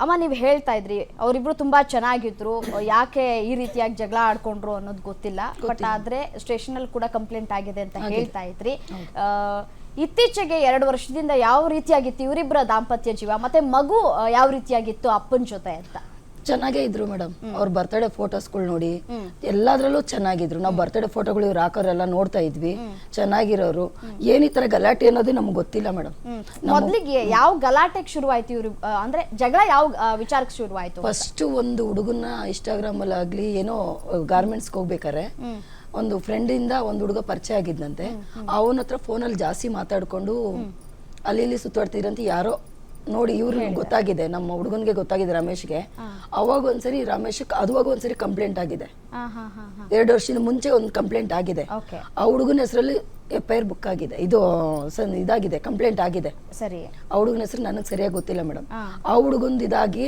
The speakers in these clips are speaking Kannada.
ಅಮ್ಮ ನೀವು ಹೇಳ್ತಾ ಇದ್ರಿ ಅವರಿಬ್ರು ತುಂಬಾ ಚೆನ್ನಾಗಿದ್ರು ಯಾಕೆ ಈ ರೀತಿಯಾಗಿ ಜಗಳ ಆಡ್ಕೊಂಡ್ರು ಅನ್ನೋದು ಗೊತ್ತಿಲ್ಲ ಬಟ್ ಆದ್ರೆ ಸ್ಟೇಷನ್ ಅಲ್ಲಿ ಕೂಡ ಕಂಪ್ಲೇಂಟ್ ಆಗಿದೆ ಅಂತ ಹೇಳ್ತಾ ಇದ್ರಿ. ಇತ್ತೀಚೆಗೆ ಎರಡು ವರ್ಷದಿಂದ ಯಾವ ರೀತಿಯಾಗಿತ್ತು ಇವರಿಬ್ಬರ ದಾಂಪತ್ಯ ಜೀವ ಮತ್ತೆ ಮಗು ಯಾವ ರೀತಿಯಾಗಿತ್ತು ಅಪ್ಪನ ಜೊತೆ ಅಂತ? ಚೆನ್ನಾಗೇ ಇದ್ರು ಮೇಡಮ್. ಅವ್ರ ಬರ್ತಡೇ ಫೋಟೋಸ್ಗಳು ನೋಡಿ ಎಲ್ಲಾದ್ರಲ್ಲೂ ಚೆನ್ನಾಗಿದ್ರು. ನಾವು ಬರ್ತ್ಡೇ ಫೋಟೋಗಳು ಇವ್ರು ಹಾಕೋರೆಲ್ಲ ನೋಡ್ತಾ ಇದ್ವಿ. ಚೆನ್ನಾಗಿರೋರು. ಏನ್ ಈ ತರ ಗಲಾಟೆ ಅನ್ನೋದು ನಮ್ಗೆ ಗೊತ್ತಿಲ್ಲ ಮೇಡಮ್. ಮೊದ್ಲಿಗೆ ಯಾವ ಗಲಾಟೆ ಶುರುವಾಯ್ತು ಇವ್ರು? ಅಂದ್ರೆ ಜಗಳ ಯಾವ ವಿಚಾರಕ್ಕೆ ಶುರುವಾಯ್ತು? ಫಸ್ಟ್ ಒಂದು ಹುಡುಗನ ಇನ್ಸ್ಟಾಗ್ರಾಮ್ ಅಲ್ಲಿ ಆಗ್ಲಿ ಏನೋ ಗಾರ್ಮೆಂಟ್ಸ್ಗೆ ಹೋಗ್ಬೇಕಾರೆ ಒಂದು ಫ್ರೆಂಡ್ ಇಂದ ಒಂದು ಹುಡುಗ ಪರಿಚಯ ಆಗಿದ್ನಂತೆ. ಅವನ ಹತ್ರ ಫೋನಲ್ಲಿ ಜಾಸ್ತಿ ಮಾತಾಡ್ಕೊಂಡು ಅಲ್ಲಿ ಇಲ್ಲಿ ಸುತ್ತಾಡ್ತಿದ್ರಂತೆ ಯಾರೋ ನೋಡಿ ಇವ್ರಿಗೆ ಗೊತ್ತಾಗಿದೆ ನಮ್ಮ ಹುಡುಗನ್ಗೆ ಗೊತ್ತಾಗಿದೆ ರಮೇಶ್ಗೆ. ಅವಾಗ ಒಂದ್ಸರಿ ರಮೇಶ್ ಅದುವಾಗ ಒಂದ್ಸರಿ ಕಂಪ್ಲೇಂಟ್ ಆಗಿದೆ. ಎರಡು ವರ್ಷದ ಮುಂಚೆ ಒಂದು ಕಂಪ್ಲೇಂಟ್ ಆಗಿದೆ. ಆ ಹುಡುಗನ ಹೆಸರಲ್ಲಿ ಎಫ್ ಐ ಆರ್ ಬುಕ್ ಆಗಿದೆ. ಇದು ಸನ್ ಇದಾಗಿದೆ ಕಂಪ್ಲೇಂಟ್ ಆಗಿದೆ. ಸರಿ. ಆ ಹುಡುಗನ ಹೆಸರು ನನಗೆ ಸರಿಯಾಗಿ ಗೊತ್ತಿಲ್ಲ ಮೇಡಮ್. ಆ ಹುಡುಗಂದು ಇದಾಗಿ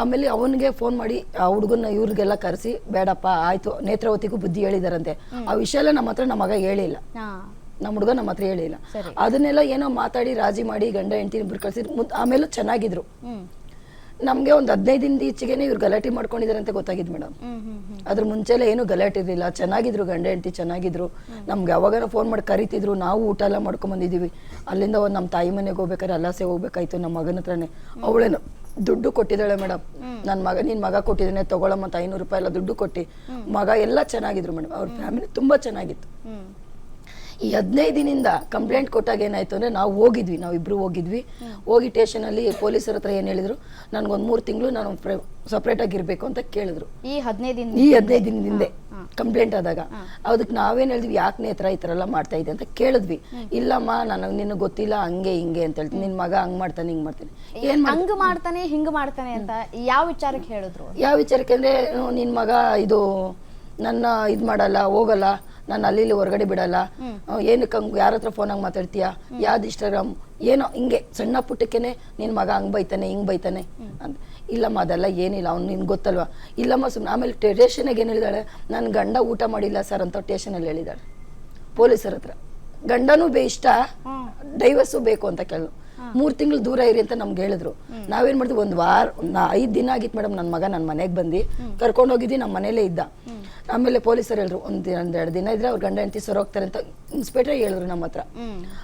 ಆಮೇಲೆ ಅವನಿಗೆ ಫೋನ್ ಮಾಡಿ ಆ ಹುಡುಗನ ಇವ್ರಿಗೆಲ್ಲ ಕರೆಸಿ ಬೇಡಪ್ಪ ಆಯ್ತು ನೇತ್ರಾವತಿಗೂ ಬುದ್ಧಿ ಹೇಳಿದಾರಂತೆ. ಆ ವಿಷಯ ಎಲ್ಲ ನಮ್ಮ ಹತ್ರ ನಮ್ಮ ಮಗ ಹೇಳಿಲ್ಲ. ನಮ್ಮ ಹುಡುಗ ನಮ್ಮ ಹತ್ರ ಹೇಳಿಲ್ಲ. ಅದನ್ನೆಲ್ಲ ಏನೋ ಮಾತಾಡಿ ರಾಜಿ ಮಾಡಿ ಗಂಡ ಹೆಂಡತಿ ಇಬ್ಬರು ಕಳಿಸಿದ್ರು. ಮುದ್- ಆಮೇಲೂ ಚೆನ್ನಾಗಿದ್ರು. ನಮಗೆ ಒಂದು ಹದಿನೈದು ದಿನದ ಈಚೆಗೆನೆ ಇವ್ರು ಗಲಾಟೆ ಮಾಡ್ಕೊಂಡಿದ್ದಾರೆ ಅಂತ ಗೊತ್ತಾಗಿದ್ದು ಮೇಡಮ್. ಅದ್ರ ಮುಂಚೆಲ್ಲ ಏನು ಗಲಾಟೆ ಇರಲಿಲ್ಲ. ಚೆನ್ನಾಗಿದ್ರು ಗಂಡ ಹೆಂಡತಿ ಚೆನ್ನಾಗಿದ್ರು. ನಮ್ಗೆ ಯಾವಾಗಾರ ಫೋನ್ ಮಾಡಿ ಕರಿತಿದ್ರು. ನಾವು ಊಟ ಎಲ್ಲ ಮಾಡ್ಕೊಂಡ್ ಬಂದಿದೀವಿ. ಅಲ್ಲಿಂದ ಒಂದು ನಮ್ಮ ತಾಯಿ ಮನೆಗೆ ಹೋಗ್ಬೇಕಾದ್ರೆ ಅಲ್ಲಾಸೆ ಹೋಗ್ಬೇಕಾಯ್ತು ನಮ್ಮ ಮಗನ ಹತ್ರನೇ. ಅವಳೇನು ದುಡ್ಡು ಕೊಟ್ಟಿದ್ದಾಳೆ ಮೇಡಮ್. ನನ್ನ ಮಗ ನಿನ್ ಮಗ ಕೊಟ್ಟಿದ್ದಾನೆ ತಗೊಳ ಮತ್ತೆ ಐನೂರು ರೂಪಾಯಿ ಎಲ್ಲ ದುಡ್ಡು ಕೊಟ್ಟು. ಮಗ ಎಲ್ಲ ಚೆನ್ನಾಗಿದ್ರು ಮೇಡಮ್. ಅವ್ರ ಫ್ಯಾಮಿಲಿ ತುಂಬಾ ಚೆನ್ನಾಗಿತ್ತು. ಈ ಹದಿನೈದು ದಿನದಿಂದ ಕಂಪ್ಲೇಂಟ್ ಕೊಟ್ಟಾಗ ಏನಾಯ್ತು ಅಂದ್ರೆ ನಾವು ಹೋಗಿದ್ವಿ ನಾವು ಇಬ್ರು ಹೋಗಿದ್ವಿ. ಹೋಗಿ ಸ್ಟೇಷನ್ ಅಲ್ಲಿ ಪೊಲೀಸರ ಹತ್ರ ಏನ್ ಹೇಳಿದ್ರು ನನಗೊಂದು ಮೂರು ತಿಂಗಳು ನಾನು ಸಪ್ರೇಟ್ ಆಗಿ ಇರ್ಬೇಕು ಅಂತ ಕೇಳಿದ್ರು. ಈ ಹದಿನೈದು ದಿನ ಈ ಹದಿನೈದು ದಿನದಿಂದ ಕಂಪ್ಲೇಂಟ್ ಆದಾಗ. ಅದಕ್ಕೆ ನಾವೇನ್ ಹೇಳಿದ್ವಿ ಯಾಕೆ ನೇತ್ರ ಈ ಥರ ಎಲ್ಲ ಮಾಡ್ತಾ ಇದೆ ಅಂತ ಕೇಳಿದ್ವಿ. ಇಲ್ಲಮ್ಮ ನನಗೆ ನಿನಗೆ ಗೊತ್ತಿಲ್ಲ ಹಂಗೆ ಹಿಂಗೆ ಅಂತ ಹೇಳ್ತೀನಿ. ನಿನ್ ಮಗ ಹಂಗ್ ಮಾಡ್ತಾನೆ ಹಿಂಗ್ ಮಾಡ್ತಾನೆ. ಏನು ಹಂಗೆ ಮಾಡ್ತಾನೆ ಹಿಂಗೆ ಮಾಡ್ತಾನೆ ಅಂತ ಯಾವ ವಿಚಾರಕ್ಕೆ ಹೇಳಿದ್ರು ಯಾವ ವಿಚಾರಕ್ಕೆ ಅಂದ್ರೆ ನಿನ್ನ ನಿನ್ ಮಗ ಇದು ನನ್ನ ಇದು ಮಾಡಲ್ಲ ಹೋಗಲ್ಲ ನಾನು ಅಲ್ಲಿ ಇಲ್ಲಿ ಹೊರಗಡೆ ಬಿಡಲ್ಲ. ಏನು ಏನಕ್ಕೆ ಹಂಗೆ ಯಾರ ಹತ್ರ ಫೋನಾಗಿ ಮಾತಾಡ್ತೀಯಾ? ಯಾವ್ದು ಇನ್ಸ್ಟಾಗ್ರಾಮ್ ಏನೋ ಹಿಂಗೆ ಸಣ್ಣ ಪುಟ್ಟಕ್ಕೇನೆ ನಿನ್ ಮಗ ಹಂಗ್ ಬೈತಾನೆ ಹಿಂಗ್ ಬೈತಾನೆ. ಅಂತ ಇಲ್ಲಮ್ಮ ಅದೆಲ್ಲ ಏನಿಲ್ಲ ಅವ್ನು ನಿನ್ಗೆ ಗೊತ್ತಲ್ವಾ? ಇಲ್ಲಮ್ಮ ಸುಮ್ಮನೆ ಆಮೇಲೆ ಟೇಷನಾಗ ಏನು ಹೇಳಿದಾಳೆ? ನನ್ನ ಗಂಡ ಊಟ ಮಾಡಿಲ್ಲ ಸರ್ ಅಂತ ಟೇಷನಲ್ಲಿ ಹೇಳಿದಾಳೆ. ಪೊಲೀಸರ ಹತ್ರ. ಗಂಡನೂ ಬೇ ಇಷ್ಟ ಡೈವರ್ಸು ಬೇಕು ಅಂತ ಕೇಳು ಮೂರು ತಿಂಗಳು ದೂರ ಇರಿ ಅಂತ ನಮ್ಗೆ ಹೇಳಿದ್ರು. ನಾವೇನ್ ಮಾಡಿದ್ವಿ ಒಂದು ವಾರ ಐದು ಐದ್ ದಿನ ಆಗಿತ್ತು ಮೇಡಮ್ ನನ್ನ ಮಗ ನನ್ನ ಮನೆಗೆ ಬಂದು. ಕರ್ಕೊಂಡು ಹೋಗಿದ್ದಿ ನಮ್ಮ ಮನೇಲೇ ಇದ್ದ. ಆಮೇಲೆ ಪೊಲೀಸರು ಹೇಳಿದ್ರು ಒಂದ್ ಒಂದ್ ಎರಡು ದಿನ ಇದ್ರೆ ಅವ್ರ ಗಂಡ ಹೆಂಡತಿ ಸರ್ ಹೋಗ್ತಾರೆ ಅಂತ ಇನ್ಸ್ಪೆಕ್ಟರ್ ಹೇಳಿದ್ರು ನಮ್ಮ ಹತ್ರ.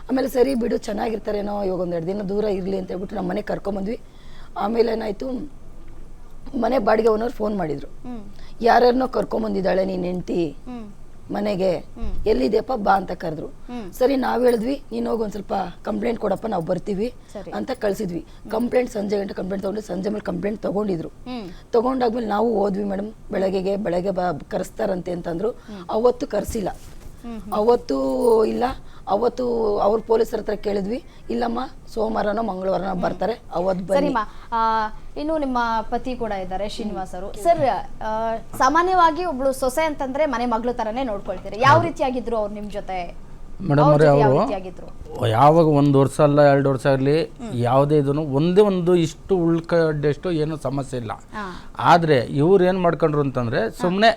ಆಮೇಲೆ ಸರಿ ಬಿಡು ಚೆನ್ನಾಗಿರ್ತಾರೇನೋ ಇವಾಗ ಒಂದ್ ಎರಡು ದಿನ ದೂರ ಇರ್ಲಿ ಅಂತ ಹೇಳ್ಬಿಟ್ಟು ನಮ್ಮ ಮನೆಗೆ ಕರ್ಕೊಂಬಂದ್ವಿ. ಆಮೇಲೆ ಏನಾಯ್ತು ಮನೆ ಬಾಡಿಗೆ ಓನರ್ ಫೋನ್ ಮಾಡಿದ್ರು. ಯಾರ್ಯಾರನೋ ಯಾರ್ಯಾರನ್ನೋ ಕರ್ಕೊಂಬಂದಿದ್ದಾಳೆ ನೀನ್ ಹೆಂಡತಿ? ಮನೆಗೆ ಎಲ್ಲಿದೆಯಪ್ಪ ಬಾ ಅಂತ ಕರೆದ್ರು. ಸರಿ ನಾವ್ ಹೇಳಿದ್ವಿ ನೀನ್ ಹೋಗಿ ಒಂದ್ ಸ್ವಲ್ಪ ಕಂಪ್ಲೇಂಟ್ ಕೊಡಪ್ಪ ನಾವು ಬರ್ತೀವಿ ಅಂತ ಕಳ್ಸಿದ್ವಿ. ಕಂಪ್ಲೇಂಟ್ ಸಂಜೆ ಗಂಟೆ ಕಂಪ್ಲೇಂಟ್ ತಗೊಂಡು ಸಂಜೆ ಮೇಲೆ ಕಂಪ್ಲೇಂಟ್ ತಗೊಂಡಿದ್ರು. ತಗೊಂಡಾದ್ಮೇಲೆ ನಾವು ಹೋದ್ವಿ ಮೇಡಮ್ ಬೆಳಗ್ಗೆಗೆ ಬೆಳಗ್ಗೆ ಬಾ ಕರೆಸ್ತಾರಂತೆ ಅಂತಂದ್ರು. ಅವತ್ತು ಕರ್ಸಿಲ್ಲ. ಅವತ್ತು ಇಲ್ಲ ಅವತ್ತು ಅವ್ರ ಪೊಲೀಸರ ಹತ್ರ ಕೇಳಿದ್ವಿ ಇಲ್ಲಮ್ಮ ಸೋಮವಾರನೋ ಮಂಗಳವಾರನೋ ಬರ್ತಾರೆ ಅವತ್ತು ಬನ್ನಿ. ಸರಿಮಾ ಇನ್ನು ನಿಮ್ಮ ಪತಿ ಕೂಡ ಇದ್ದಾರೆ ಶ್ರೀನಿವಾಸ್ ಅವರು ಸರ್ ಆ, ಸಾಮಾನ್ಯವಾಗಿ ಒಬ್ಳು ಸೊಸೆ ಅಂತಂದ್ರೆ ಮನೆ ಮಗಳು ತರನೇ ನೋಡ್ಕೊಳ್ತೀರಿ. ಯಾವ ರೀತಿಯಾಗಿದ್ರು ಅವ್ರು ನಿಮ್ ಜೊತೆ? ಮೇಡಮ್ ಅವ್ರ ಅವರೇ ಜೊತೆ ಯಾವ ಅವರು ರೀತಿಯಾಗಿದ್ರು? ಯಾವಾಗ ಒಂದು ವರ್ಷ ಅಲ್ಲ ಎರಡು ವರ್ಷ ಆಗಲಿ ಯಾವುದೇ ಇದನ್ನು ಒಂದೇ ಒಂದು ಇಷ್ಟು ಉಳ್ಕಡ್ಡಷ್ಟು ಏನೂ ಸಮಸ್ಯೆ ಇಲ್ಲ. ಹಾ. ಆದರೆ ಇವ್ರು ಏನು ಮಾಡ್ಕೊಂಡ್ರು ಅಂತಂದರೆ ಸುಮ್ಮನೆ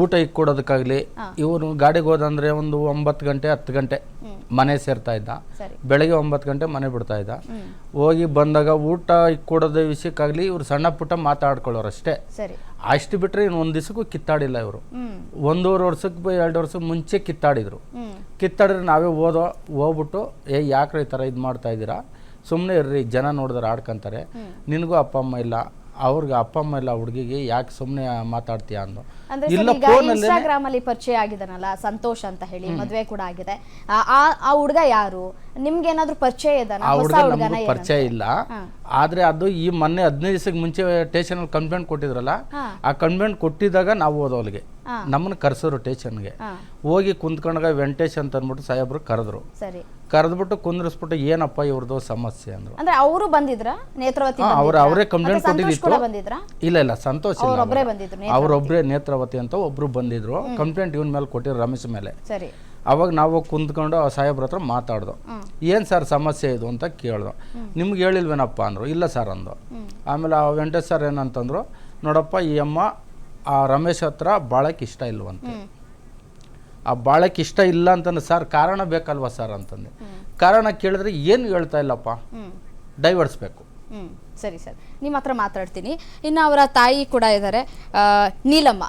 ಊಟ ಇಕ್ ಇವನು ಇವರು ಗಾಡಿಗೆ ಹೋದಂದ್ರೆ ಒಂದು ಒಂಬತ್ತು ಗಂಟೆ ಹತ್ತು ಗಂಟೆ ಮನೆ ಸೇರ್ತಾ ಇದ್ದ. ಬೆಳಗ್ಗೆ ಒಂಬತ್ತು ಗಂಟೆ ಮನೆ ಬಿಡ್ತಾ ಇದ್ದ. ಹೋಗಿ ಬಂದಾಗ ಊಟ ಇಕ್ ಕೊಡೋದ ವಿಷಯಕ್ಕಾಗಲಿ ಇವ್ರು ಸಣ್ಣ ಪುಟ್ಟ ಮಾತಾಡ್ಕೊಳ್ಳೋರು ಅಷ್ಟೇ ಅಷ್ಟು ಬಿಟ್ಟರೆ ಇನ್ನು ಒಂದು ದಿವಸಕ್ಕೂ ಕಿತ್ತಾಡಿಲ್ಲ ಇವರು. ಒಂದೂವರೆ ವರ್ಷಕ್ಕೆ ಎರಡು ವರ್ಷಕ್ಕೆ ಮುಂಚೆ ಕಿತ್ತಾಡಿದ್ರು. ಕಿತ್ತಾಡಿದ್ರೆ ನಾವೇ ಓದೋ ಹೋಗ್ಬಿಟ್ಟು ಏ ಯಾಕ್ರೆ ಈ ಥರ ಇದು ಮಾಡ್ತಾ ಇದ್ದೀರಾ? ಸುಮ್ಮನೆ ಇರ್ರಿ ಜನ ನೋಡಿದ್ರೆ ಆಡ್ಕೊಂತಾರೆ. ನಿನಗೂ ಅಪ್ಪ ಅಮ್ಮ ಇಲ್ಲ. ಅವ್ರಿಗೆ ಅಪ್ಪ ಅಮ್ಮ ಇಲ್ಲ ಹುಡುಗಿಗೆ ಯಾಕೆ ಸುಮ್ಮನೆ ಮಾತಾಡ್ತೀಯ ಅಂದು ಅಂದ್ರೆ ಇಲ್ಲ ಸರ್ ಈಗ ಫೋನಲ್ಲಿ ಇನ್ಸ್ಟಾಗ್ರಾಮ್ ಅಲ್ಲಿ ಪರಿಚಯ ಆಗಿದಾನಲ್ಲ ಸಂತೋಷ್ ಅಂತ ಹೇಳಿ ಮದ್ವೆ ಕೂಡ ಆಗಿದೆ. ಆ- ಆ ಆ ಹುಡುಗ ಯಾರು? ನಿಮ್ಗೆ ಏನಾದ್ರು ಪರಿಚಯ ಇದಾನ ಆ ಹೊಸ ಹುಡುಗ ಹುಡುಗನ ನಮ್ಗೆ ಪರಿಚಯ ಇಲ್ಲ. ಆದ್ರೆ ಅದು ಈ ಮೊನ್ನೆ ಹದಿನೈದು ದಿವಸಕ್ಕೆ ಮುಂಚೆ ಸ್ಟೇಷನಲ್ಲಿ ಕಂಪ್ಲೇಂಟ್ ಕೊಟ್ಟಿದ್ರಲ್ಲ ಹಾ. ಆ ಕಂಪ್ಲೇಂಟ್ ಕೊಟ್ಟಿದ್ದಾಗ ನಾವು ಹೋದ ಹಾ. ನಮ್ಮನ್ನ ಕರೆಸೋರು ಸ್ಟೇಷನ್ಗೆ ಹಾ. ಹೋಗಿ ಕುಂತ್ಕೊಂಡಾಗ ವೆಂಕಟೇಶ್ ಅಂತ ಅಂದ್ಬಿಟ್ಟು ಸಾಹೇಬ್ರು ಕರೆದ್ರು. ಸರಿ. ಕರೆದ್ಬಿಟ್ಟು ಕುಂದ್ರಿಸ್ಬಿಟ್ಟು ಏನಪ್ಪ ಇವ್ರದ್ದು ಸಮಸ್ಯೆ ಅಂದ್ರು. ಅಂದ್ರೆ ಅವರು ಬಂದಿದ್ರ? ನೇತ್ರಾವತಿ ಅವ್ರ ಅವ್ರು ಬಂದಿದ್ರಾ? ಅವರೇ ಮತ್ತೆ ಕಂಪ್ಲೇಂಟ್ ಕೊಟ್ಟಿದ್ರು ಕೊಟ್ಟಿದ್ದಿತ್ತು. ಇಲ್ಲ ಇಲ್ಲ ಸಂತೋಷ ಇಲ್ಲ ಅವ್ರೊಬ್ರೇ ಬಂದಿದ್ರು ಅವ್ರೊಬ್ರೇ ನೇತ್ರಾವತಿ ಅಂತ ಒಬ್ರು ಬಂದಿದ್ರು. ಕಂಪ್ಲೇಂಟ್ ಇವನ್ ಮೇಲೆ ಕೊಟ್ಟಿದ್ರು ರಮೇಶ್ ಮೇಲೆ. ಸರಿ. ಅವಾಗ ನಾವು ಕುಂತ್ಕೊಂಡು ಆ ಸಾಹೇಬ್ರ ಹತ್ರ ಮಾತಾಡ್ದು. ಏನು ಸರ್ ಸಮಸ್ಯೆ ಇದು ಅಂತ ಕೇಳ್ದು. ನಿಮ್ಗೆ ಹೇಳಿಲ್ವೇನಪ್ಪ ಅಂದರು. ಇಲ್ಲ ಸರ್ ಅಂದು ಆಮೇಲೆ ಆ ವೆಂಕಟೇಶ್ ಸರ್ ಏನಂತಂದ್ರು ನೋಡಪ್ಪ ಈ ಅಮ್ಮ ಆ ರಮೇಶ್ ಹತ್ರ ಬಾಳಕ್ಕೆ ಇಷ್ಟ ಇಲ್ವಂತೆ. ಆ ಬಾಳಕ್ಕೆ ಇಷ್ಟ ಇಲ್ಲ ಅಂತಂದ್ರೆ ಸರ್ ಕಾರಣ ಬೇಕಲ್ವಾ ಸರ್ ಅಂತಂದೆ. ಕಾರಣ ಕೇಳಿದ್ರೆ ಏನು ಹೇಳ್ತಾ ಇಲ್ಲಪ್ಪ? ಡೈವರ್ಸ್ಬೇಕು ಸರಿ ಸರ್. ನಿಮ್ಮ ಹತ್ರ ಮಾತಾಡ್ತೀನಿ. ಇನ್ನು ಅವರ ತಾಯಿ ಕೂಡ ಇದ್ದಾರೆ ನೀಲಮ್ಮ.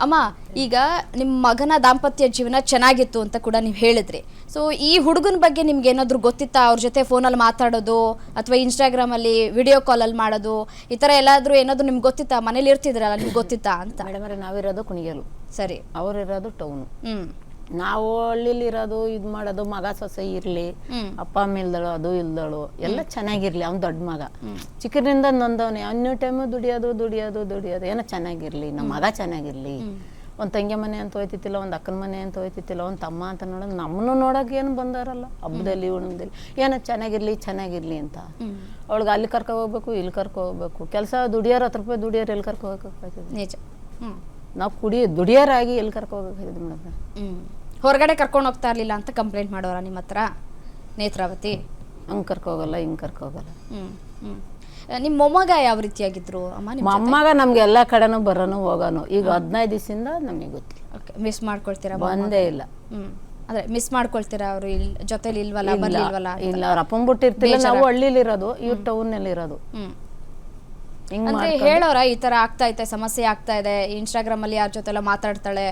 ಅಮ್ಮ ಈಗ ನಿಮ್ಮ ಮಗನ ದಾಂಪತ್ಯ ಜೀವನ ಚೆನ್ನಾಗಿತ್ತು ಅಂತ ಕೂಡ ನೀವು ಹೇಳಿದ್ರಿ. ಸೊ ಈ ಹುಡುಗನ ಬಗ್ಗೆ ನಿಮ್ಗೆ ಏನಾದರೂ ಗೊತ್ತಿತ್ತಾ? ಅವ್ರ ಜೊತೆ ಫೋನಲ್ಲಿ ಮಾತಾಡೋದು ಅಥವಾ ಇನ್ಸ್ಟಾಗ್ರಾಮಲ್ಲಿ ವಿಡಿಯೋ ಅಲ್ಲಿ ಮಾಡೋದು ಈ ಥರ ಎಲ್ಲಾದರೂ ಏನಾದರೂ ನಿಮ್ಗೆ ಗೊತ್ತಿತ್ತಾ? ಮನೇಲಿ ಇರ್ತಿದ್ರಲ್ಲ ನಿಮ್ಗೆ ಗೊತ್ತಿತ್ತಾ ಅಂತ? ಮೇಡಮ್ ನಾವಿರೋದು ಕುಣಿಗಲು. ಸರಿ. ಅವರಿರೋದು ಟೌನು. ಹ್ಮ್. ನಾವು ಹಳ್ಳಿಲಿ ಇರೋದು ಇದು ಮಾಡೋದು ಮಗ ಸೊಸೆ ಇರಲಿ. ಅಪ್ಪ ಅಮ್ಮ ಇಲ್ದಳು ಅದು ಇಲ್ದಳು ಎಲ್ಲ ಚೆನ್ನಾಗಿರ್ಲಿ ಅವ್ನು ದೊಡ್ಡ ಮಗ. ಚಿಕ್ಕರಿಂದ ನೊಂದವನೇ ಅನ್ಯೂ ಟೈಮು ದುಡಿಯೋದು ದುಡಿಯೋದು ದುಡಿಯೋದು ಏನೋ ಚೆನ್ನಾಗಿರ್ಲಿ ನಮ್ಮ ಮಗ ಚೆನ್ನಾಗಿರ್ಲಿ. ಒಂದು ತಂಗಿ ಮನೆ ಅಂತ ಹೋಯ್ತಿತ್ತಿಲ್ಲ ಒಂದು ಅಕ್ಕನ ಮನೆ ಅಂತ ಹೋಯ್ತಿತ್ತಿಲ್ಲ ಒಂದು ತಮ್ಮ ಅಂತ ನೋಡೋದು ನಮ್ಮನ್ನು ನೋಡೋಕೆ ಏನು ಬಂದಾರಲ್ಲ ಹಬ್ಬದಲ್ಲಿ ಉಣದಲ್ಲಿ ಏನೋ ಚೆನ್ನಾಗಿರ್ಲಿ ಚೆನ್ನಾಗಿರ್ಲಿ ಅಂತ. ಅವಳಿಗೆ ಅಲ್ಲಿ ಕರ್ಕೊ ಹೋಗ್ಬೇಕು ಇಲ್ಲಿ ಕರ್ಕೊ ಹೋಗ್ಬೇಕು ಕೆಲಸ ದುಡಿಯೋರು ಹತ್ತು ರೂಪಾಯಿ ದುಡಿಯೋರು ಎಲ್ಲಿ ಕರ್ಕೊ ಹೋಗ್ಬೇಕಾಗ್ತದೆ? ನಿಜ. ನಾವು ಕುಡಿ ದುಡಿಯೋರಾಗಿ ಎಲ್ಲಿ ಕರ್ಕೊ ಹೋಗ್ಬೇಕಾಗಿದೆ ಮೇಡಮ್ ಹೊರಗಡೆ ಕರ್ಕೊಂಡು ಹೋಗ್ತಾ ಇರಲಿಲ್ಲ ಅಂತ ಕಂಪ್ಲೇಂಟ್ ಮಾಡೋರ ನಿಮ್ಮ ಹತ್ರ ನೇತ್ರಾವತಿ? ಹಂಗೆ ಕರ್ಕೋಗಲ್ಲ ಹಿಂಗೆ ಕರ್ಕೋಗಲ್ಲ. ಹ್ಮ್ ಆ, ನಿಮ್ಮ ಮೊಮ್ಮಗ ಯಾವ ರೀತಿಯಾಗಿದ್ರು? ಅಮ್ಮ ನಿಮ್ಮ ಮೊಮ್ಮಗ ನಮ್ಗೆ ಎಲ್ಲ ಕಡೆನೂ ಬರೋನು ಹೋಗೋನು. ಈಗ ಹದಿನೈದು ದಿವಸದಿಂದ ನಮಗೆ ಗೊತ್ತಿಲ್ಲ. ಓಕೆ ಮಿಸ್ ಮಾಡ್ಕೊಳ್ತೀರಾ ಬಂದೇ ಇಲ್ಲ. ಹ್ಮ್. ಅಂದ್ರೆ ಮಿಸ್ ಮಾಡ್ಕೊಳ್ತೀರಾ ಅವರು ಇಲ್ಲಿ ಜೊತೆಲಿ ಇಲ್ವಲ್ಲ ಬರ್ಲಿಲ್ವಲ್ಲ ಇಲ್ಲ. ಅವ್ರ ಅಪ್ಪನ್ ಬಿಟ್ಟಿರ್ತಿಲ್ಲ ನಾವು ಹಳ್ಳಿಲಿ ಇರೋದು ಇವ್ರು ಟೌನಲ್ಲಿ ಇರೋದು ಅಂದ್ರೆ ಹೇಳೋರ ಈ ತರ ಆಗ್ತಾ ಐತೆ ಸಮಸ್ಯೆ ಆಗ್ತಾ ಇದೆ ಇನ್ಸ್ಟಾಗ್ರಾಮ್ ಅಲ್ಲಿ ಯಾರ ಜೊತೆ ಮಾತಾಡ್ತಾಳೆ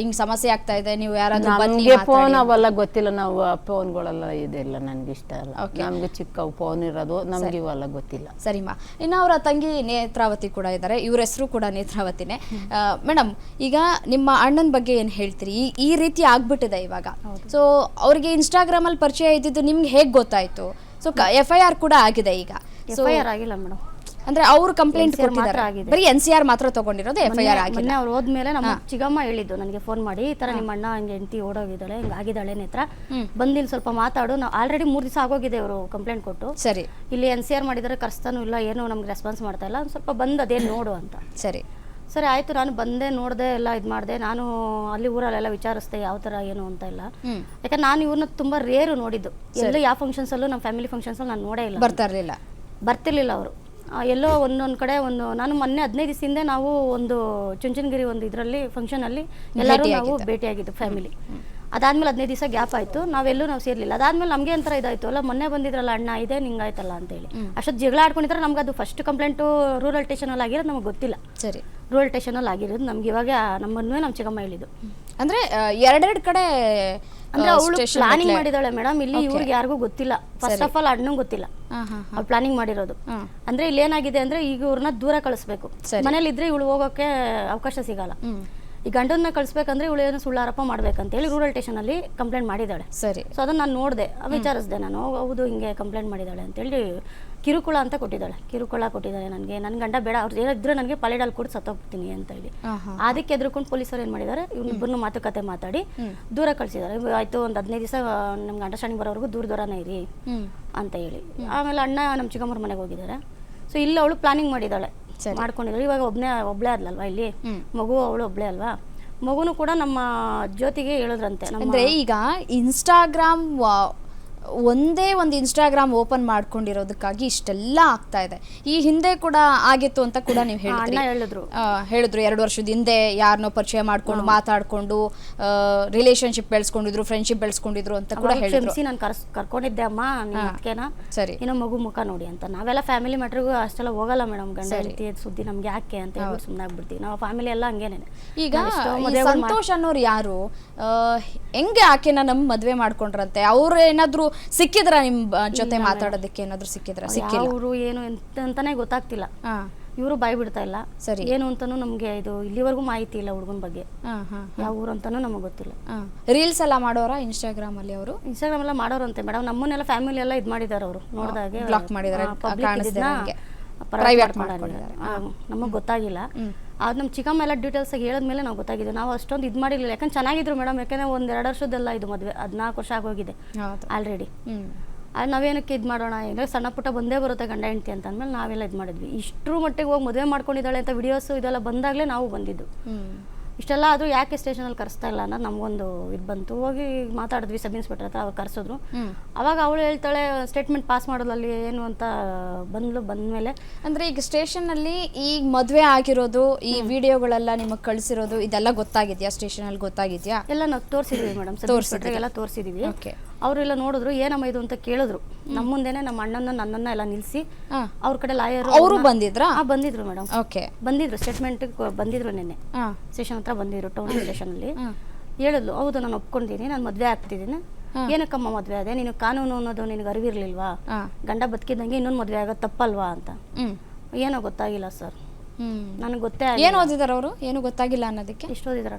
ಹಿಂಗ್ ಸಮಸ್ಯೆ ಆಗ್ತಾ ಇದೆ ನೀವು ಯಾರಾದ್ರೂ ನಮ್ಗೆ ಫೋನ್ ಅವೆಲ್ಲ ಗೊತ್ತಿಲ್ಲ ನಾವು ಫೋನ್ಗಳೆಲ್ಲ ಇದೆಲ್ಲ ನನ್ಗೆ ಇಷ್ಟ ಅಲ್ಲ. ನಮ್ಗೆ ಚಿಕ್ಕ ಫೋನ್ ಇರೋದು ನಮ್ಗೆ ಇವೆಲ್ಲ ಗೊತ್ತಿಲ್ಲ. ಸರಿಮಾ. ಇನ್ನು ಅವರ ತಂಗಿ ನೇತ್ರಾವತಿ ಕೂಡ ಇದ್ದಾರೆ ಇವ್ರ ಹೆಸರು ಕೂಡ ನೇತ್ರಾವತಿನೇ. ಮೇಡಮ್ ಈಗ ನಿಮ್ಮ ಅಣ್ಣನ ಬಗ್ಗೆ ಏನ್ ಹೇಳ್ತೀರಿ? ಈ ರೀತಿ ಆಗ್ಬಿಟ್ಟಿದೆ ಇವಾಗ. ಸೊ ಅವ್ರಿಗೆ ಇನ್ಸ್ಟಾಗ್ರಾಮ್ ಅಲ್ಲಿ ಪರಿಚಯ ಇದ್ದಿದ್ದು ನಿಮ್ಗೆ ಹೇಗ್ ಗೊತ್ತಾಯ್ತು? ಸೊ ಎಫ್ ಐ ಆರ್ ಕೂಡ ಆಗಿದೆ ಈಗ. ಸೊ ಎಫ್ ಐ ಆರ್ ಆಗಿಲ್ಲ ಮೇಡಮ್. ಅಂದ್ರೆ ಅವರು ಕಂಪ್ಲೇಂಟ್ ಕೊಟ್ಟಿದ್ದಾರೆ. ಬರೀ ಎನ್ ಸಿ ಆರ್ ಮಾತ್ರ ತಗೊಂಡಿರೋದು ಎಫ್ ಐ ಆರ್ ಆಗಿಲ್ಲ ಮೊನ್ನೆ ಅವ್ರು ಹೋದ್ಮೇಲೆ ನಮ್ಮ ಚಿಗಮ್ಮ ಹೇಳಿದ್ದು ನನಗೆ ಫೋನ್ ಮಾಡಿ ಈ ತರ ನಿಮ್ಮ ಅಣ್ಣ ಹಂಗೆ ಹೆಂಡತಿ ಓಡೋಗಿದ್ದಾಳೆ ಹಿಂಗೆ ಆಗಿದ್ದಾಳೆ ನೇತ್ರ. ಬಂದಿಲ್ಲಿ ಸ್ವಲ್ಪ ಮಾತಾಡು. ನಾವು ಆಲ್ರೆಡಿ ಮೂರು ದಿವಸ ಆಗೋಗಿದೆ ಅವರು ಕಂಪ್ಲೇಂಟ್ ಕೊಟ್ಟು. ಸರಿ. ಇಲ್ಲಿ ಎನ್ ಸಿ ಆರ್ ಮಾಡಿದರೆ ಕರ್ಸ್ತಾನೂ ಇಲ್ಲ ಏನು ನಮ್ಗೆ ರೆಸ್ಪಾನ್ಸ್ ಮಾಡ್ತಾ ಇಲ್ಲ. ಸ್ವಲ್ಪ ಬಂದು ಅದೇನು ನೋಡು ಅಂತ. ಸರಿ. ಸರಿ ಆಯ್ತು ನಾನು ಬಂದೆ ನೋಡಿದೆ ಎಲ್ಲ ಇದು ಮಾಡಿದೆ. ನಾನು ಅಲ್ಲಿ ಊರಲ್ಲೆಲ್ಲ ವಿಚಾರಿಸ್ದೆ ಯಾವ ಥರ ಏನು ಅಂತ ಇಲ್ಲ. ಯಾಕಂದ್ರೆ ನಾನು ಇವ್ರನ್ನ ತುಂಬ ರೇರು ನೋಡಿದ್ದು. ಎಲ್ಲೂ ಯಾವ ಫಂಕ್ಷನ್ಸಲ್ಲೂ ನಮ್ಮ ಫ್ಯಾಮಿಲಿ ಫಂಕ್ಷನ್ಸಲ್ಲಿ ನಾನು ನೋಡೇ ಇಲ್ಲ. ಬರ್ತಾ ಇರ್ಲಿಲ್ಲ. ಬರ್ತಿರ್ಲಿಲ್ಲ ಅವರು. ಎಲ್ಲೋ ಒಂದೊಂದು ಕಡೆ ಒಂದು ನಾನು ಮೊನ್ನೆ ಹದಿನೈದು ದಿವಸದಿಂದ ನಾವು ಒಂದು ಚುಂಚನಗಿರಿ ಒಂದು ಇದರಲ್ಲಿ ಫಂಕ್ಷನಲ್ಲಿ ಎಲ್ಲರೂ ನಾವು ಭೇಟಿಯಾಗಿದ್ದು ಫ್ಯಾಮಿಲಿ ಅದಾದ್ಮೇಲೆ ಹದಿನೈದು ದಿವಸ ಗ್ಯಾಪ್ ಆಯಿತು. ನಾವೆಲ್ಲೂ ನಾವು ಸೇರ್ಲಿಲ್ಲ. ಅದಾದ್ಮೇಲೆ ನಮಗೆ ಒಂಥರ ಇದಾಯ್ತು. ಅಲ್ಲ ಮೊನ್ನೆ ಬಂದಿದ್ರಲ್ಲ ಅಣ್ಣ ಇದೆ ನಿಂಗಾಯ್ತಲ್ಲ ಅಂತೇಳಿ. ಅಷ್ಟೊತ್ತು ಜಗಳ ಆಡ್ಕೊಂಡಿದ್ರೆ ನಮ್ಗೆ ಅದು ಫಸ್ಟ್ ಕಂಪ್ಲೇಂಟು ರೂರಲ್ ಸ್ಟೇಷನಲ್ಲಿ ಆಗಿರೋದು ನಮಗೆ ಗೊತ್ತಿಲ್ಲ. ಸರಿ. ರೂರಲ್ ಸ್ಟೇಷನಲ್ಲಿ ಆಗಿರೋದು ನಮ್ಗೆ ಇವಾಗ ನಮ್ಮನ್ನೇ ನಮ್ಮ ಚಿಕ್ಕಮ್ಮ ಹೇಳಿದ್ದು. ಅಂದ್ರೆ ಎರಡೆರಡು ಕಡೆ ಅಂದ್ರೆ ಅವಳು ಪ್ಲಾನಿಂಗ್ ಮಾಡಿದಾಳೆ ಮೇಡಮ್ ಇಲ್ಲಿ ಇವ್ರಿಗೆ ಯಾರಿಗೂ ಗೊತ್ತಿಲ್ಲ. ಫಸ್ಟ್ ಆಫ್ ಆಲ್ ಅಣ್ಣ ಗೊತ್ತಿಲ್ಲ. ಅವ್ಳು ಪ್ಲಾನಿಂಗ್ ಮಾಡಿರೋದು. ಅಂದ್ರೆ ಇಲ್ಲಿ ಏನಾಗಿದೆ ಅಂದ್ರೆ ಈಗ ಇವ್ರನ್ನ ದೂರ ಕಳಿಸ್ಬೇಕು. ಮನೇಲಿ ಇದ್ರೆ ಇವಳು ಹೋಗೋಕೆ ಅವಕಾಶ ಸಿಗಲ್ಲ. ಈ ಗಂಡನ್ನ ಕಳಿಸ್ಬೇಕಂದ್ರೆ ಇವಳು ಏನು ಸುಳ್ಳು ಆರೋಪ ಮಾಡ್ಬೇಕಂತೇಳಿ ರೂರಲ್ ಸ್ಟೇಷನ್ ಅಲ್ಲಿ ಕಂಪ್ಲೇಂಟ್ ಮಾಡಿದಾಳೆ ಸರಿ. ಸೊ ಅದನ್ನ ನಾನು ನೋಡಿದೆ. ವಿಚಾರಿಸಿದೆ ನಾನು ಹೌದು ಹಿಂಗೆ ಕಂಪ್ಲೇಂಟ್ ಮಾಡಿದ್ದಾಳೆ ಅಂತೇಳಿ ಕಿರುಕುಳ ಅಂತ ಕೊಟ್ಟಿದ್ದಾಳೆ. ಕಿರುಕುಳ ಕೊಟ್ಟಿದ್ದಾಳೆ ನನಗೆ. ನನ್ನ ಗಂಡ ಬೇಡ ಅವ್ರು ಏನಿದ್ರು ನನಗೆ ಪಲೆಡಲ್ಲಿ ಕೂಡ ಸತ್ತೋಗ್ತೀನಿ ಅಂತ ಹೇಳಿ. ಅದಕ್ಕೆ ಎದ್ರುಕೊಂಡು ಪೊಲೀಸರು ಏನು ಮಾಡಿದ್ದಾರೆ? ಇವ್ರಿಬ್ಬರನ್ನು ಮಾತುಕತೆ ಮಾತಾಡಿ ದೂರ ಕಳಿಸಿದ್ದಾರೆ. ಆಯ್ತು ಒಂದು ಹದಿನೈದು ದಿವಸ ನಮ್ಗೆ ಅಂಡರ್ಸ್ಟ್ಯಾಂಡಿಂಗ್ ಬರೋವರೆಗೂ ದೂರ ದೂರನೇ ಇರಿ ಅಂತ ಹೇಳಿ. ಆಮೇಲೆ ಅಣ್ಣ ನಮ್ಮ ಚಿಕ್ಕಮ್ಮರ ಮನೆಗೆ ಹೋಗಿದ್ದಾರೆ. ಸೊ ಇಲ್ಲಿ ಅವಳು ಪ್ಲಾನಿಂಗ್ ಮಾಡಿದ್ದಾಳೆ. ಮಾಡ್ಕೊಂಡಿದ್ದಾಳೆ. ಇವಾಗ ಒಬ್ಬನೇ ಒಬ್ಳೇ ಆದ್ಲಲ್ವಾ ಇಲ್ಲಿ? ಮಗು ಅವಳು ಒಬ್ಳೇ ಅಲ್ವಾ? ಮಗುನು ಕೂಡ ನಮ್ಮ ಜ್ಯೋತಿಗೆ ಹೇಳಿದ್ರಂತೆ. ಅಂದ್ರೆ ಈಗ ಇನ್ಸ್ಟಾಗ್ರಾಮ್ ಒಂದೇ ಒಂದು ಇನ್ಸ್ಟಾಗ್ರಾಮ್ ಓಪನ್ ಮಾಡ್ಕೊಂಡಿರೋದಕ್ಕಾಗಿ ಇಷ್ಟೆಲ್ಲ ಆಗ್ತಾ ಇದೆ. ಈ ಹಿಂದೆ ಕೂಡ ಆಗಿತ್ತು ಅಂತ ಕೂಡ ನೀವು ಹೇಳಿದ್ರಿ. ಹೇಳಿದ್ರು. ಆ, ಹೇಳಿದ್ರು ಎರಡು ವರ್ಷದ ಹಿಂದೆ ಯಾರನ್ನೋ ಪರಿಚಯ ಮಾಡ್ಕೊಂಡು ಮಾತಾಡ್ಕೊಂಡು ರಿಲೇಶನ್ಶಿಪ್ ಬೆಳೆಸ್ಕೊಂಡಿದ್ರು ಫ್ರೆಂಡ್ಶಿಪ್ ಬೆಳೆಸ್ಕೊಂಡಿದ್ರು ಅಂತ ಕೂಡ ಹೇಳಿದ್ರು. ನಾನು ಕರ್ಕೊಂಡಿದ್ದೆ ಅಮ್ಮ ನಿಮ್ಮ ಸರಿ. ಏನೋ ಮಗು ಮುಖ ನೋಡಿ ಅಂತ. ನಾವೆಲ್ಲ ಫ್ಯಾಮಿಲಿ ಮ್ಯಾಟ್ರಿಗೂ ಅಷ್ಟೆಲ್ಲ ಹೋಗಲ್ಲ ಮೇಡಮ್ ಗಂಡ ಹೆಂಡತಿ ಸುದ್ದಿ ನಮ್ಗೆ ಯಾಕೆ ಅಂತ ಹೇಳ್ಬಿಟ್ಟು ಸುಮ್ಮನೆ ಆಗ್ಬಿಡ್ತೀವಿ. ನಾವು ಫ್ಯಾಮಿಲಿ ಎಲ್ಲ ಹಂಗೇನೆ. ಈಗ ಸಂತೋಷ್ ಅನ್ನೋರು ಯಾರು? ಹೆಂಗೆ ಆಕೆನ ನಮ್ ಮದುವೆ ಮಾಡ್ಕೊಂಡ್ರಂತೆ? ಅವ್ರು ಏನಾದ್ರು ಸಿಕ್ಕಿದ್ರ ನಿಮ್ ಜೊತೆ ಮಾತಾಡೋದಕ್ಕೆ ಏನಾದ್ರು ಸಿಕ್ಕಿದ್ರ? ಸಿಕ್ಕಿಲ್ಲ. ಅವರು ಏನು ಎಂತ ಅಂತಾನೆ ಗೊತ್ತಾಗ್ತಿಲ್ಲ ಇವರು ಬಾಯ್ ಬಿಡ್ತಾ ಇಲ್ಲ. ಸರಿ. ಏನು ಅಂತಾನು ನಮ್ಗೆ ಇದು ಇಲ್ಲಿವರೆಗೂ ಮಾಹಿತಿ ಇಲ್ಲ ಹುಡುಗನ ಬಗ್ಗೆ. ಯಾವ ಊರು ಅಂತಾನು ನಮಗೆ ಗೊತ್ತಿಲ್ಲ. ರೀಲ್ಸ್ ಎಲ್ಲ ಮಾಡೋರ ಇನ್ಸ್ಟಾಗ್ರಾಮ್ ಅಲ್ಲಿ ಅವರು? ಇನ್ಸ್ಟಾಗ್ರಾಮ್ ಎಲ್ಲ ಮಾಡೋರಂತೆ ಮೇಡಮ್. ನಮ್ಮನ್ನೆಲ್ಲ ಫ್ಯಾಮಿಲಿ ಎಲ್ಲ ಇದು ಮಾಡಿದಾರೆ ಅವರು. ನೋಡಿದಾಗೆ ಬ್ಲಾಕ್ ಮಾಡ್ಕೊಂಡಿದ್ದಾರೆ. ನಮಗೆ ಗೊತ್ತಾಗಿಲ್ಲ. ಅದು ನಮ್ಮ ಚಿಕ್ಕಮ್ಮ ಎಲ್ಲ ಹೇಳಿದ ಮೇಲೆ ನಾವು ಗೊತ್ತಾಗಿದೆ. ನಾವು ಅಷ್ಟೊಂದು ಇದು ಮಾಡಿರಲಿಲ್ಲ. ಯಾಕಂದ್ರೆ ಚೆನ್ನಾಗಿದ್ರು ಮೇಡಮ್ ಯಾಕಂದ್ರೆ ಒಂದು ಎರಡು ವರ್ಷದಲ್ಲ ಇದು ಮದುವೆ ಹದಿನಾಲ್ಕು ವರ್ಷ ಆಗೋಗಿದೆ ಆಲ್ರೆಡಿ ಅದು ನಾವೇನಕ್ಕೆ ಇದು ಮಾಡೋಣ? ಅಂದ್ರೆ ಸಣ್ಣ ಪುಟ್ಟ ಬಂದೇ ಬರುತ್ತೆ ಗಂಡ ಹೆಂಡತಿ ಅಂತ ಅಂದಮೇಲೆ ನಾವೆಲ್ಲ ಇದು ಮಾಡಿದ್ವಿ. ಇಷ್ಟರ ಮಟ್ಟಿಗೆ ಹೋಗಿ ಮದುವೆ ಮಾಡ್ಕೊಂಡಿದ್ದಾಳೆ ಅಂತ ವಿಡಿಯೋಸು ಇದೆಲ್ಲ ಬಂದಾಗಲೇ ನಾವು ಬಂದಿದ್ದು. ಇಷ್ಟೆಲ್ಲ ಆದರೂ ಯಾಕೆ ಸ್ಟೇಷನಲ್ಲಿ ಕರೆಸ್ತಾ ಇಲ್ಲ ಅನ್ನೋದು ನಮಗೊಂದು ಇದು ಬಂತು. ಹೋಗಿ ಮಾತಾಡಿದ್ವಿ ಸಬ್ ಇನ್ಸ್ಪೆಕ್ಟರ್ ಹತ್ರ ಅವ್ರು ಕರೆಸಿದ್ರು. ಅವಾಗ ಅವಳು ಹೇಳ್ತಾಳೆ ಸ್ಟೇಟ್ಮೆಂಟ್ ಪಾಸ್ ಮಾಡೋದಲ್ಲಿ ಏನು ಅಂತ ಬಂದ್ಲು ಬಂದಮೇಲೆ. ಅಂದ್ರೆ ಈಗ ಸ್ಟೇಷನ್ ಅಲ್ಲಿ ಮದುವೆ ಮದ್ವೆ ಆಗಿರೋದು ಈ ವಿಡಿಯೋಗಳೆಲ್ಲ ನಿಮಗೆ ಕಳ್ಸಿರೋದು ಇದೆಲ್ಲ ಗೊತ್ತಾಗಿದೆಯಾ? ಸ್ಟೇಷನಲ್ಲಿ ಗೊತ್ತಾಗಿದೆಯಾ ಗೊತ್ತಾಗಿದ್ಯಾ? ಎಲ್ಲ ನಾವು ತೋರಿಸಿದ್ವಿ ಮೇಡಮ್ ಸಬ್ ಇನ್ಸ್ಪೆಕ್ಟರ್ಗೆಲ್ಲ ತೋರಿಸಿದ್ವಿ. Okay. ಅವರೆಲ್ಲ ನೋಡಿದ್ರು ಏನಮ್ಮ ಇದು ಅಂತ ಕೇಳಿದ್ರು. ನಮ್ಮ ಮುಂದೆನೆ ನಮ್ಮ ಅಣ್ಣನ ನನ್ನನ್ನ ಎಲ್ಲ ನಿಲ್ಸಿ. ಅವ್ರ ಕಡೆ ಲಾಯರ್ ಅವರು ಬಂದಿದ್ರಾ? ಬಂದಿದ್ರು ಮೇಡಮ್ ಓಕೆ. ಬಂದಿದ್ರು ಸ್ಟೇಟ್ಮೆಂಟ್ ಬಂದಿದ್ರು ನಿನ್ನೆ. ಸ್ಟೇಷನ್ ಹತ್ರ ಬಂದಿದ್ರು ಟೌನ್ ಸ್ಟೇಷನ್ ಅಲ್ಲಿ. ಹೇಳಿದ್ಲು ಹೌದು ನಾನು ಒಪ್ಕೊಂಡಿದ್ದೀನಿ ನಾನು ಮದ್ವೆ ಆಗ್ತಿದ್ದೀನಿ. ಏನಕ್ಕಮ್ಮ ಮದ್ವೆ ಅದೇ? ನೀನು ಕಾನೂನು ಅನ್ನೋದು ನಿನಗೆ ಅರಿವಿರ್ಲಿಲ್ವಾ. ಗಂಡ ಬದುಕಿದಂಗೆ ಇನ್ನೊಂದು ಮದ್ವೆ ಆಗೋದು ತಪ್ಪಲ್ವಾ ಅಂತ. ಏನೋ ಗೊತ್ತಾಗಿಲ್ಲ ಸರ್. ಹ್ಮ್ ನನಗೆ ಗೊತ್ತೇ ಏನು ಓದಿದಾರೆ ಅವರು? ಏನು ಗೊತ್ತಾಗಿಲ್ಲ ಅನ್ನೋದಕ್ಕೆ? ಎಷ್ಟು ಓದಿದಾರ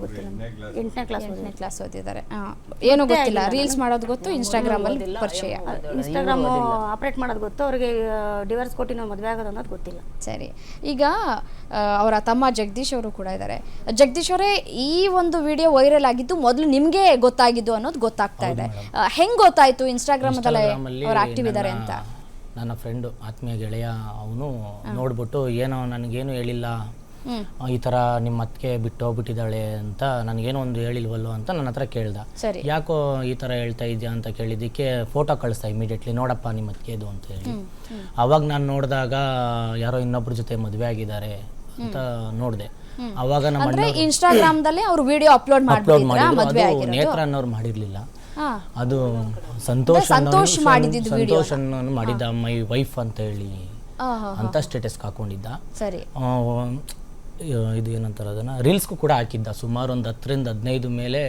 ಗೊತ್ತಿಲ್ಲ. ಎಂಟನೇ ಕ್ಲಾಸ್ ಎಂಟನೇ ಕ್ಲಾಸ್ ಓದಿದ್ದಾರೆ. ಹಾ. ಏನು ಗೊತ್ತಿಲ್ಲ. ರೀಲ್ಸ್ ಮಾಡೋದು ಗೊತ್ತು ಇನ್ಸ್ಟಾಗ್ರಾಮ್ ಅಲ್ಲಿ ಪರಿಚಯ. ಇನ್ಸ್ಟಾಗ್ರಾಮ್ ಆಪರೇಟ್ ಮಾಡೋದು ಗೊತ್ತು ಅವ್ರಿಗೆ ಡಿವೋರ್ಸ್ ಕೊಟ್ಟು ನಾವು ಮದುವೆ ಆಗೋದು ಅನ್ನೋದು ಗೊತ್ತಿಲ್ಲ. ಸರಿ. ಈಗ ಆ, ಅವರ ತಮ್ಮ ಜಗದೀಶ್ ಅವರು ಕೂಡ ಇದ್ದಾರೆ. ಜಗದೀಶ್ ಅವರೇ ಈ ಒಂದು ವಿಡಿಯೋ ವೈರಲ್ ಆಗಿದ್ದು ಮೊದಲು ನಿಮ್ಗೆ ಗೊತ್ತಾಗಿದ್ದು ಅನ್ನೋದು ಗೊತ್ತಾಗ್ತಾ ಇದೆ. ಹೆಂಗ್ ಗೊತ್ತಾಯ್ತು ಇನ್ಸ್ಟಾಗ್ರಾಮ್ ಅಲ್ಲಿ ಇನ್ಸ್ಟಾಗ್ರಾಮಲ್ಲಿ ಅವ್ರು ಆಕ್ಟಿವ್ ಇದ್ದಾರೆ ಅಂತ? ನನ್ನ- ಫ್ರೆಂಡು ಆತ್ಮೀಯ ಗೆಳೆಯ ಅವನು ನೋಡ್ಬಿಟ್ಟು ಏನೋ ನನಗೇನು ಹೇಳಿಲ್ಲ ಈ ಥರ ನಿಮ್ಮ ಅತ್ತಿಗೆ ಬಿಟ್ಟು ಹೋಗ್ಬಿಟ್ಟಿದ್ದಾಳೆ ಅಂತ ನನಗೇನೋ ಒಂದು ಹೇಳಿಲ್ವಲ್ಲ ಅಂತ ನನ್ನ ಹತ್ರ ಕೇಳ್ದ. ಯಾಕೋ ಈ ಥರ ಹೇಳ್ತಾ ಇದೆಯಾ ಅಂತ ಕೇಳಿದ್ದಕ್ಕೆ ಫೋಟೋ ಕಳಿಸ್ತಾ ಇಮಿಡಿಯೇಟ್ಲಿ ನೋಡಪ್ಪ ನಿಮ್ಮ ಅತ್ತಿಗೆದು ಅಂತ ಹೇಳಿ. ಅವಾಗ ನಾನು ನೋಡಿದಾಗ ಯಾರೋ ಇನ್ನೊಬ್ರ ಜೊತೆ ಮದುವೆ ಆಗಿದ್ದಾರೆ ಅಂತ ನೋಡಿದೆ. ಅವಾಗ ನಮ್ಮ ಅಂದ್ರೆ ಇನ್ಸ್ಟಾಗ್ರಾಮ್ ದಲ್ಲಿ ಅವ್ರು ವಿಡಿಯೋ ಅಪ್ಲೋಡ್ ಅಪ್ಲೋಡ್ ಮಾಡಿದ್ರು. ನೇತ್ರ ಅನ್ನೋರು ಮಾಡಿರ್ಲಿಲ್ಲ. ಅದು ಸಂತೋಷ ಸಂತೋಷ್ video. ಸಂತೋಷ್ ಅನ್ನೋನು ಮಾಡಿದ್ದ ಮೈ ವೈಫ್ ಅಂತ ಹೇಳಿ ಆ, ಅಂತ ಸ್ಟೇಟಸ್ ಹಾಕೊಂಡಿದ್ದ. ಸರಿ. ಆ, ಇದು ಏನಂತಾರ ಅದನ್ನ? ರೀಲ್ಸ್ಗೂ ಕೂಡ ಹಾಕಿದ್ದ. ಸುಮಾರು ಒಂದು ಹತ್ತರಿಂದ ಹದಿನೈದು ಮೇಲೆ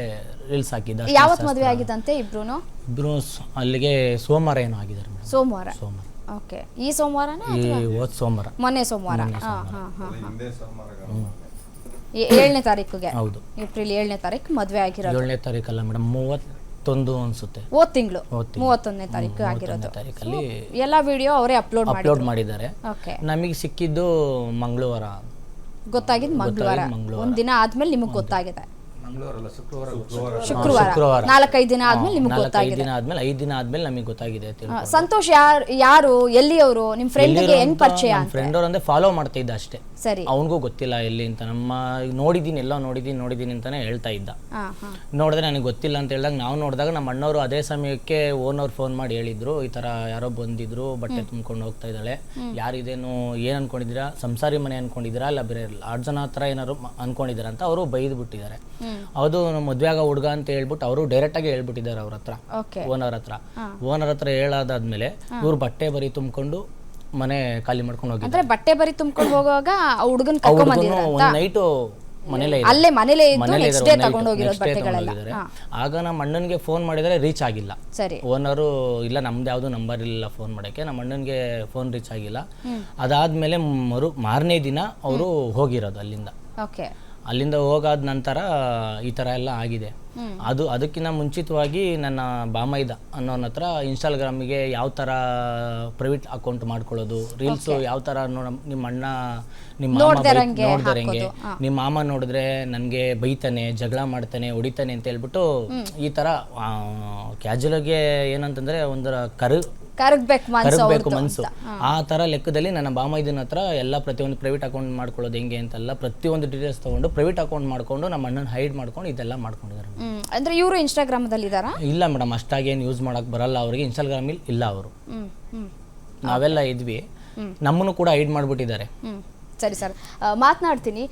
ರೀಲ್ಸ್ ಹಾಕಿದ್ದ. ಅಷ್ಟೇ ಯಾವತ್ ಮದುವೆ ಆಗಿದಂತೆ ಇಬ್ರು ಇಬ್ರು ಅಲ್ಲಿಗೆ ಸೋಮವಾರ ಏನೋ ಆಗಿದ್ದಾರೆ ಮೇಡಮ್. ಸೋಮವಾರ? ಸೋಮವಾರ. ಓಕೆ. ಈ ಸೋಮವಾರ ಈ ಹೋದ್ ಸೋಮವಾರ. ಮೊನ್ನೆ ಸೋಮವಾರ. ಹಾ ಹಾ ಹಾ ಏಳನೇ ತಾರೀಕಿಗೆ? ಹೌದು. ಏಪ್ರಿಲ್ ಏಳನೇ ತಾರೀಕು ಮದುವೆ ಆಗಿರೋದು. ಏಳನೇ ತಾರೀಕಲ್ಲ ಮೇಡಮ್. ಮೂವತ್ತೊಂದು ಅನ್ಸುತ್ತೆ. ಓ ತಿಂಗಳು. ಹೋದ್ ತಿಂಗ್ಳು. ಮೂವತ್ತೊಂದನೇ ತಾರೀಕು ಮೂವತ್ತೊಂದನೇ ಆಗಿರೋದು. ತಾರೀಕಲ್ಲಿ ಎಲ್ಲಾ ವಿಡಿಯೋ ಅವರೇ ಅಪ್ಲೋಡ್ ಮಾಡಿ ಅಪ್ಲೋಡ್ ಮಾಡಿದ್ದಾರೆ. ಓಕೆ ನಮಗೆ ಸಿಕ್ಕಿದ್ದು ಮಂಗಳವಾರ. ಗೊತ್ತಾಗಿದ್ದು ಮಂಗಳವಾರ. ಮಂಗ್ಳವಾರ. ಒಂದ್ ದಿನ ಆದ್ಮೇಲೆ ನಿಮಗೆ ಗೊತ್ತಾಗಿದೆ. ಶುಕ್ರವಾರ ಶುಕ್ರವಾರ. ಶುಕ್ರವಾರ. ನಾಲ್ಕೈದು ದಿನ ಆದ್ಮೇಲೆ ನಿಮಗೆ ನಾಲ್ಕೈದು ಗೊತ್ತಾಗಿದೆ ದಿನ ಆದ್ಮೇಲೆ ಐದು ದಿನ ಆದ್ಮೇಲೆ ನಮಗೆ ಗೊತ್ತಾಗಿದೆ ಅಂತ ಆ, ಸಂತೋಷ್ ಯಾರು ಯಾರು ಎಲ್ಲಿಯವರು ನಿಮ್ ಫ್ರೆಂಡ್ಗೆ ಹೆಂಗ್ ಪರಿಚಯ ಅಂತ? ಫ್ರೆಂಡ್ ಅವ್ರು ಅಂದ್ರೆ ಫಾಲೋ ಮಾಡ್ತಾ ಇದ್ದ ಅಷ್ಟೇ. ಸರಿ. ಅವನಿಗೂ ಗೊತ್ತಿಲ್ಲ ಎಲ್ಲಿ ಅಂತ. ನಮ್ಮ ನೋಡಿದೀನಿ ಎಲ್ಲ ನೋಡಿದೀನಿ ನೋಡಿದೀನಿ ಅಂತಾನೆ ಹೇಳ್ತಾ ಇದ್ದ. ಹಾ ಹಾ. ನೋಡಿದ್ರೆ ನನಗೆ ಗೊತ್ತಿಲ್ಲ ಅಂತ ಹೇಳಿದಾಗ ನಾವು ನೋಡಿದಾಗ ನಮ್ಮ ಅಣ್ಣವರು ಅದೇ ಸಮಯಕ್ಕೆ ಓನರ್ ಫೋನ್ ಮಾಡಿ ಹೇಳಿದ್ರು ಈ ತರ ಯಾರೋ ಬಂದಿದ್ರು ಬಟ್ಟೆ ತುಂಬಿಕೊಂಡು ಹೋಗ್ತಾ ಇದ್ದಾಳೆ. ಯಾರಿದೇನು ಏನ್ ಅನ್ಕೊಂಡಿದ್ದೀರಾ? ಸಂಸಾರಿ ಮನೆ ಅನ್ಕೊಂಡಿದ್ದೀರಾ? ಇಲ್ಲ ಬೇರೆ ಲಾಡ್ಜನ ಹತ್ರ ಏನಾದ್ರು ಮ- ಅನ್ಕೊಂಡಿದ್ದೀರಾ ಅಂತ ಅವರು ಬೈದು ಬಿಟ್ಟಿದ್ದಾರೆ. ಅದು ಮದ್ವೆ ಆಗ ಹುಡುಗ ಅಂತ ಹೇಳ್ಬಿಟ್ಟು ಅವರು ಡೈರೆಕ್ಟ್ ಆಗಿ ಹೇಳ್ಬಿಟ್ಟಿದ್ದಾರೆ ಅವ್ರ ಹತ್ರ. ಓನರ್ ಹತ್ರ. ಓನರ್ ಹತ್ರ ಹೇಳಾದಾದ್ಮೇಲೆ ಇವ್ರು ಬಟ್ಟೆ ಬರಿ ತುಂಬಿಕೊಂಡು ಮನೆ ಖಾಲಿ ಮಾಡ್ಕೊಂಡು ಹೋಗಿದ್ದಾರೆ. ಅಂದ್ರೆ ಬಟ್ಟೆ ಬರಿ ತುಂಬಿಕೊಂಡು ಹೋಗುವಾಗ ಹುಡುಗನ್ ಒಂದ್ ನೈಟು ಮನೇಲೇ. ಅಲ್ಲೇ ಮನೇಲೇ. ಆಗ ನಮ್ಮ ಅಣ್ಣನಿಗೆ ಫೋನ್ ಮಾಡಿದರೆ ರೀಚ್ ಆಗಿಲ್ಲ. ಸರಿ. ಓನರು ಇಲ್ಲ ನಮ್ದು ಯಾವುದು ನಂಬರ್ ಇಲ್ಲ ಫೋನ್ ಮಾಡಕ್ಕೆ. ನಮ್ಮ ಅಣ್ಣನಿಗೆ ಫೋನ್ ರೀಚ್ ಆಗಿಲ್ಲ. ಅದಾದ್ಮೇಲೆ ಮರು ಮಾರನೇ ದಿನ ಅವರು ಹೋಗಿರೋದು ಅಲ್ಲಿಂದ. ಓಕೆ ಅಲ್ಲಿಂದ ಹೋಗಾದ ನಂತರ ಈ ಥರ ಎಲ್ಲ ಆಗಿದೆ ಅದು ಅದಕ್ಕಿಂತ ಮುಂಚಿತವಾಗಿ ನನ್ನ ಬಾಮೈದ ಅನ್ನೋನ ಹತ್ರ ಇನ್ಸ್ಟಾಗ್ರಾಮಿಗೆ ಯಾವ ಥರ ಪ್ರೈವೇಟ್ ಅಕೌಂಟ್ ಮಾಡ್ಕೊಳ್ಳೋದು ರೀಲ್ಸು ಯಾವ ಥರ ನೋಡ ನಿಮ್ಮ ಅಣ್ಣ ನಿಮ್ಮ ಮಾಮ ನೋಡ್ದೆ ಬೈ- ಇರಂಗೆ ನೋಡ್ದೆ ಇರಂಗೆ. ಹಾಕೋದು. ನಿಮ್ಮ ಮಾಮ ನೋಡಿದ್ರೆ ನನಗೆ ಬೈತಾನೆ ಜಗಳ ಮಾಡ್ತಾನೆ ಹೊಡಿತಾನೆ ಅಂತ ಹೇಳ್ಬಿಟ್ಟು ಈ ಥರ ಕ್ಯಾಜುಲಾಗೆ ಏನಂತಂದ್ರೆ ಒಂದರ ಕರು ಕರಗ್ಬೇಕು ಮನ್ಸು ಕರಗಬೇಕು ಮನಸ್ಸು ಆ ತರ ಲೆಕ್ಕದಲ್ಲಿ ನನ್ನ ಬಾಮೈದನ ಹತ್ರ ಎಲ್ಲ ಪ್ರತಿಯೊಂದು ಪ್ರೈವೇಟ್ ಅಕೌಂಟ್ ಮಾಡ್ಕೊಳ್ಳೋದು ಹೆಂಗೆ ಅಂತೆಲ್ಲ ಪ್ರತಿಯೊಂದು ಡೀಟೇಲ್ಸ್ ತಗೊಂಡು ಪ್ರೈವೇಟ್ ಅಕೌಂಟ್ ಮಾಡ್ಕೊಂಡು ನಮ್ಮ ಅಣ್ಣನ ಹೈಡ್ ಮಾಡ್ಕೊಂಡು ಇದೆಲ್ಲ ಮಾಡ್ಕೊಂಡಿದ್ದಾರೆ. ಅಂದ್ರೆ ಇವರು ಇನ್ಸ್ಟಾಗ್ರಾಮದಲ್ಲಿ ಇದಾರಾ ಇಲ್ಲ ಮೇಡಮ್ ಅಷ್ಟಾಗಿ ಏನು ಯೂಸ್ ಮಾಡಕ್ ಬರಲ್ಲ ಅವರಿಗೆ. ಇನ್ಸ್ಟಾಗ್ರಾಮಲ್ಲಿ ಇಲ್ಲ ಅವರು. ನಾವೆಲ್ಲ ಇದ್ವಿ. ನಮ್ಮನ್ನು ಕೂಡ ಹೈಡ್ ಮಾಡ್ಬಿಟ್ಟಿದ್ದಾರೆ. ಸರಿ ಸರ್. ಮಾತನಾಡ್ತೀನಿ.